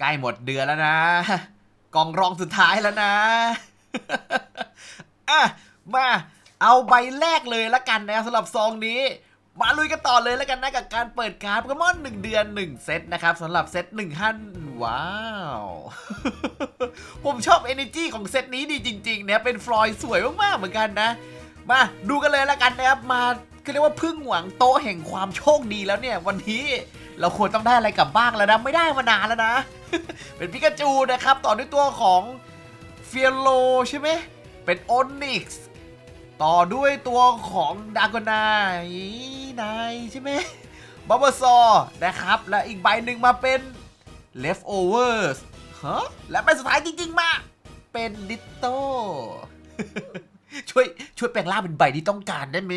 ใกล้หมดเดือนแล้วนะกองรองสุดท้ายแล้วนะอะมาเอาใบแรกเลยละกันนะสำหรับซองนี้ มาลุยกันต่อเลยแล้วกันนะกับการเปิดการ์ดโปเกมอน1เดือน 1 เซตนะครับสำหรับเซต1ขั้นว้าว ผมชอบ Energy ของเซตนี้ดีจริงๆนะเป็นฟลอยสวยมากๆเหมือนกันนะ มาดูกันเลยล้วกันนะครับมาก็เรียกว่าพึ่งหวังโต๊ะแห่งความโชคดีแล้วเนี่ย วันนี้เราควรต้องได้อะไรกลับบ้างแล้วนะ ไม่ได้มานานแล้วนะ เป็นปิกาจูนะครับ ต่อด้วยตัวของเฟียโลใช่ไหม เป็นโอนิกส์ต่อด้วยตัวของดากอนายนายใช่ไหมบับเบอร์ซอนะครับ และอีกใบหนึ่งมาเป็น leftovers ฮะและใบสุดท้ายจริง ๆ มา เป็นดิโตช่วยช่วยแปลงร่างเป็นใบที่ต้องการได้ไหม